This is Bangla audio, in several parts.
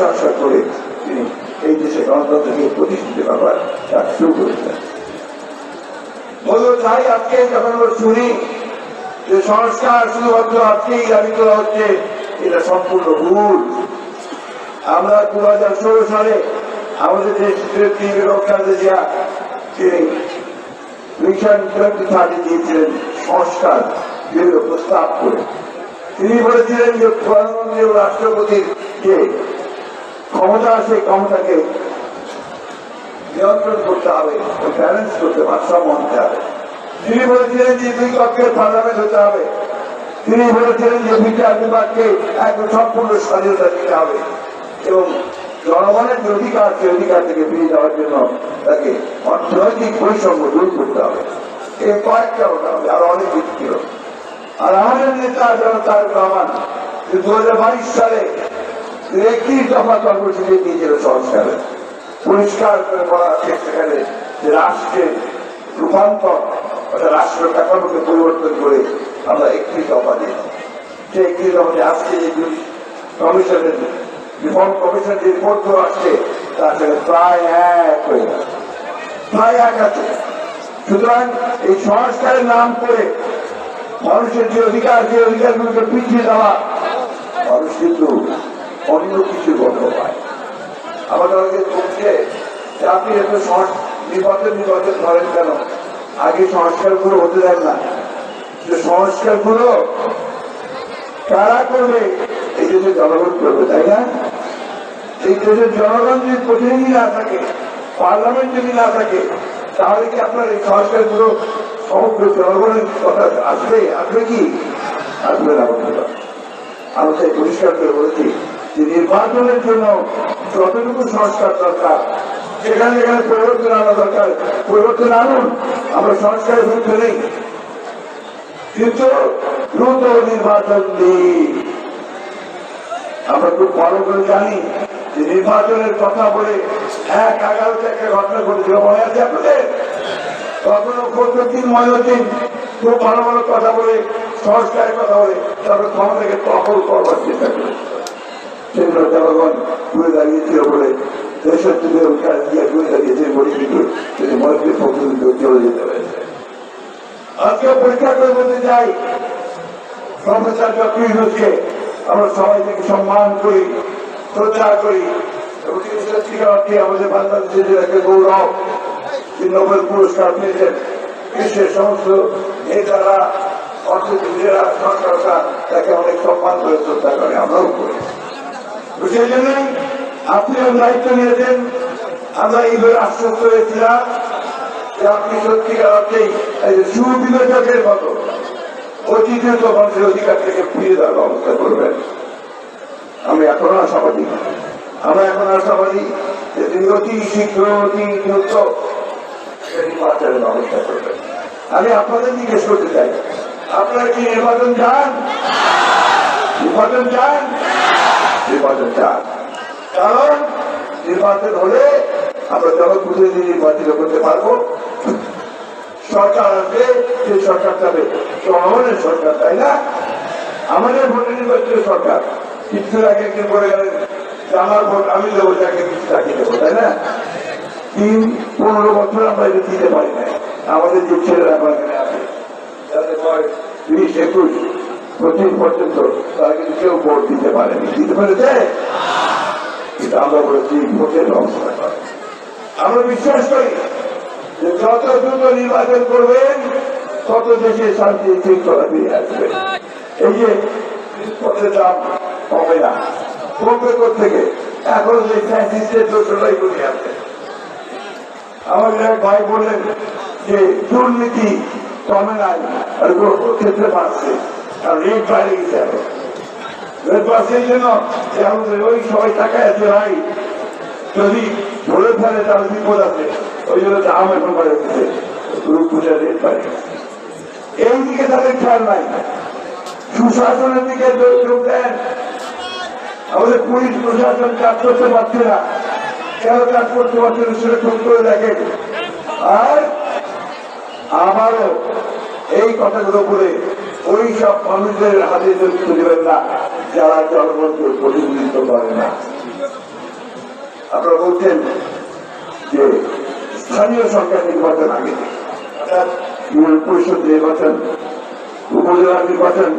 সংস্কার করে তিনি এই দেশে গণতন্ত্রকে প্রতিষ্ঠিত ব্যাপার কাজ শুরু করেছেন। বলব তাই আজকে যখন আমরা শুনি যে সংস্কার শুধুমাত্র আজকেই দাবি করা হচ্ছে, এটা সম্পূর্ণ ভুল। আমরা দু হাজার ষোলো সালে আমাদের দেশ নেত্রী বেগম খালেদা জিয়া তিনি মিশন টোয়েন্টি থার্টি দিয়েছিলেন, সংস্কার বিভিন্ন প্রস্তাব করে, তিনি বলেছিলেন যে প্রধানমন্ত্রী ও রাষ্ট্রপতির যে ক্ষমতা সেই ক্ষমতাকে নিয়ন্ত্রণ করতে হবে ব্যালেন্স করতে ভারসাম্য আনতে হবে। তিনি বলেছিলেন যে দুই কক্ষের পার্লামেন্ট হতে হবে। তিনি বলেছিলেন যে বিচার বিভাগকে একদম সম্পূর্ণ স্বাধীনতা দিতে হবে। এবং জনগণের যে অধিকার, সেই অধিকার থেকে ফিরে যাওয়ার জন্য তাকে অর্থনৈতিক বৈষম্য দূর করতে হবে। এই কয়েকটা ওটা হবে, আরও অনেক কিছু ছিল আর আমাদের নেতা তারেক রহমান দু হাজার বাইশ সালে একত্রিশ দফা কর্মসূচি দিয়েছিল সংস্কারে, পরিষ্কার করে বলা আছে সেখানে রাষ্ট্রের রূপান্তর রাষ্ট্র কাঠামোকে পরিবর্তন করে আমরা একটি দফা দিয়েছি সেই একটি দফাতে আজকে যে কমিশনের, রিফর্ম কমিশন যে রিপোর্ট আসছে তার সঙ্গে প্রায় এক হয়ে গেছে প্রায় এক আছে। সুতরাং এই সংস্কারের নাম করে মানুষের যে অধিকার, যে অধিকারগুলোকে পিছিয়ে দেওয়া, মানুষ কিন্তু অন্য কিছু গণ্য পায়। আমাদের অনেকে বলছে আপনি এত নির্বাচন নির্বাচন করেন কেন? আগে সংস্কারগুলো হতে দেন না। যে সংস্কারগুলো কারা করবে? এই দেশের জনগণ করবে, তাই না? এই দেশের জনগণ যদি প্রতিনিধি না থাকে, পার্লামেন্ট যদি না থাকে, তাহলে কি আপনার এই সংস্কারগুলো সমগ্র জনগণের কথা আসবে? আসবে কি? আসবে না, বন্ধুরা। আমি তাই পরিষ্কার করে বলেছি যে নির্বাচনের জন্য যতটুকু সংস্কার দরকার যেখানে যেখানে পরিবর্তন আনা দরকার। পরিবর্তন আনুন, আমরা সংস্কারের বিরুদ্ধে নেই। কিন্তু দ্রুত নির্বাচন দিন আমরা খুব ভালো করে জানি যে নির্বাচনের কথা বলে এক এগারোতে একটা ঘটনা ঘটেছিল। মনে আছে আপনাদের? কখনো প্রত্যেকদিন ময়দিন খুব ভালো ভালো কথা বলে, সংস্কারের কথা বলে, তারপরে ক্ষমতাকে দখল করবার চেষ্টা করে। সেগুলো জনগণ ঘুরে দাঁড়িয়েছিল বলে দেশের থেকে দিয়ে ঘুরে দাঁড়িয়েছে কিন্তু তিনি মন্ত্রীর পক্ষ থেকে চলে যেতে হয়েছে আজকে পরীক্ষা করে বলতে চাই প্রফেসর ডক্টর ইউনুসকে আমরা সবাই থেকে সম্মান করি, শ্রদ্ধা করি। এবং তিনি আমাদের বাংলাদেশের গৌরব। নোবেল পুরস্কার পেয়েছেন। বিশ্বের সমস্ত নেতারা অর্থনীতিরা তাকে অনেক সম্মান করে শ্রদ্ধা করে আমরাও করি। আপনিও দায়িত্ব নিয়েছেন, আমরা এইভাবে আশ্বস্ত হয়েছিলাম যে আপনি সত্যিকার সুবিবেচকের মতো অতীত মানুষের অধিকার থেকে ফিরে দেওয়ার ব্যবস্থা করবেন। আমি এখনও আশাবাদী। আমরা এখন আশাবাদী যে তিনি অতি শীঘ্র, অতি দ্রুত নির্বাচনের ব্যবস্থা করবেন। আমি আপনাদের জিজ্ঞেস করতে চাই, আপনারা কি নির্বাচন চান? নির্বাচন চান? নির্বাচন চান কারণ নির্বাচন হলে আমরা জনপ্রতিনিধি নির্বাচিত করতে পারব। সরকার আসবে যে সরকার যাবে জনগণের সরকার, তাই না? আমাদের ভোটে নির্বাচিত সরকার। কিছু আগে একদিন বলে গেলেন, আমার ভোট আমি দেবো, যাকে কিছু তাকে দেবো তাই না? তিন, পনেরো বছর আমরা এটা দিতে পারি না আমাদের যে ছেলেরা এখন এখানে আছে যাদের বয়স বিশ, একুশ। পঁচিশ পর্যন্ত তারা কিন্তু কেউ ভোট দিতে পারেনি। দিতে কিন্তু আমরা বলেছি ভোটের ব্যবস্থা করে আমরা বিশ্বাস করি যে যত দ্রুত নির্বাচন করবেন, তত দেশে শান্তি শৃঙ্খলা ফিরে আসবে। এই যে জিনিসপত্রের দাম কমে না, কমবে থেকে এখন যে ফ্যান্সিসের দোষরাই করে আছে। আমাদের এক ভাই বললেন যে দুর্নীতি কমে নাই, আর ক্ষেত্রে বাড়ছে। রেট দিকে সুশাসনের দিকে আমাদের পুলিশ প্রশাসন কাজ করতে পারছে না। কেন কাজ করতে পারছে না সেটা খুব করে দেখেন আর আমারও এই কথাগুলো বলে ওই সব মানুষদের হাতে তুলে দেবেন না, যারা জনগণকে প্রতিনিধিত্ব করে না আপনারা বলছেন যে স্থানীয় সরকার নির্বাচন আগে। ইউনিয়ন পরিষদ নির্বাচন, উপজেলা নির্বাচন,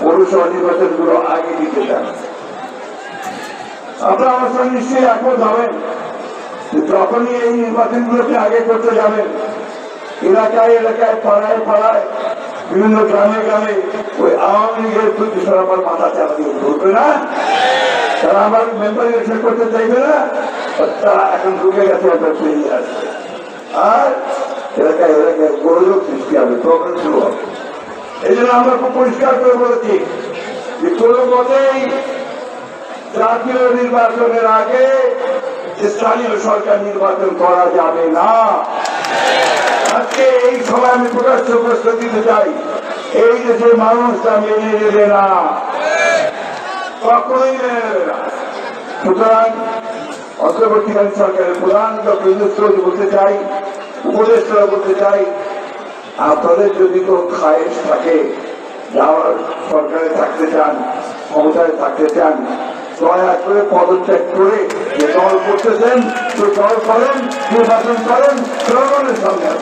পৌরসভা নির্বাচনগুলো আগে দিতে চান আপনারা আমার সঙ্গে নিশ্চয়ই একমত হবেন যে যখনই এই নির্বাচনগুলোকে আগে করতে যাবেন, এলাকায় এলাকায় পাড়ায় পাড়ায় বিভিন্ন গ্রামে গ্রামে ওই আওয়ামী লীগের প্রতি আমার মাথা চাপা দিয়ে ধরবে না? তারা আমার মেম্বার ইলেকশন করতে চাইবে না? তারা এখন ঢুকে গেছে একটা পেরিয়ে আসবে আর এলাকায় এলাকায় গোলযোগ সৃষ্টি হবে প্রবলেম শুরু হবে। এই জন্য আমরা খুব পরিষ্কার করে বলেছি যে কোনো মতেই জাতীয় নির্বাচনের আগে স্থানীয় সরকার নির্বাচন করা যাবে না। আজকে এই সময় আমি প্রকাশ্য প্রশ্ন দিতে চাই। এই দেশের মানুষটা মেনে নেবে না সুতরাং সরকারের প্রধান ডক্টর বলতে চাই উপদেষ্টা বলতে চাই, আপনাদের যদি কোন খায়েশ থাকে, যাওয়ার সরকারে থাকতে চান, ক্ষমতায় থাকতে চান, দয়া করে পদত্যাগ করে করতেছেন করেন, নির্বাচন করেন জনগণের আসেন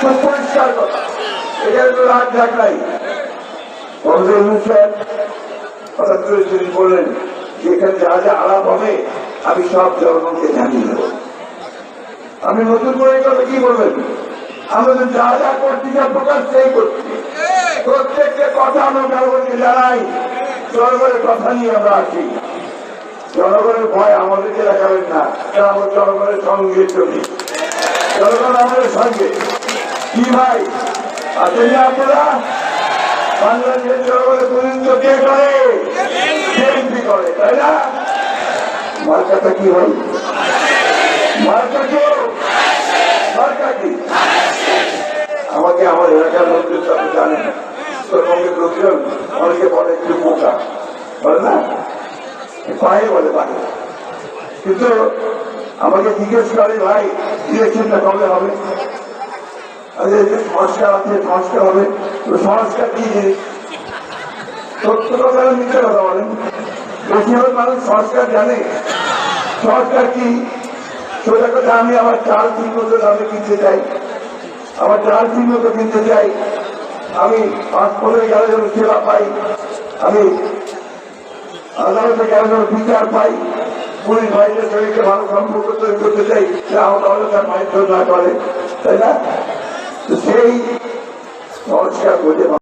খুব পরিষ্কার কথা। তো রাগ নাই। তিনি বললেন যে যা আলাপ হবে, আমি সব জনগণকে জানিয়ে দেবো। আমি নতুন করে এই কথা কি বলবেন? আমরা তো যা যা করছি, যা প্রকাশ, সেই করছি। প্রত্যেকটা কথা আমরা জনগণকে জানাই। জনগণের কথা নিয়ে আমরা আসি। জনগণের ভয় আমাদেরকে দেখাবেন না আমরা জনগণের সঙ্গে চলি জনগণ আমাদের সঙ্গে। কি ভাই? আছেন না? আপনারা আমাকে আমার এলাকার লোকদের সাথে জানেন। উত্তরবঙ্গের লোকজন, অনেকে বলে একটু বোকা। বলে না? পায়ে বলে পায়ে কিন্তু আমাকে জিজ্ঞেস করে, ভাই ইলেকশনটা কবে হবে? সংস্কার আছে, সংস্কার হবে। সংস্কার কি? জিনিস সত্য কথা মিথ্যে কথা বলেন। বেশিরভাগ মানুষ সংস্কার জানে। সংস্কার কি? সোজা কথা, আমি আমার চাল তিন বছর দামে কিনতে চাই। আমার চাল তিন মতো কিনতে চাই। আমি হাসপাতালে গেলে যেন সেবা পাই। আমি আদালতে কেন বিচার পাই? পুলিশ ভাইদের সঙ্গে ভালো সম্পর্ক তৈরি করতে চাই, সে আমার তাহলে তার মাইন্ড না করে তাই না? সেই সংস্কার বোঝে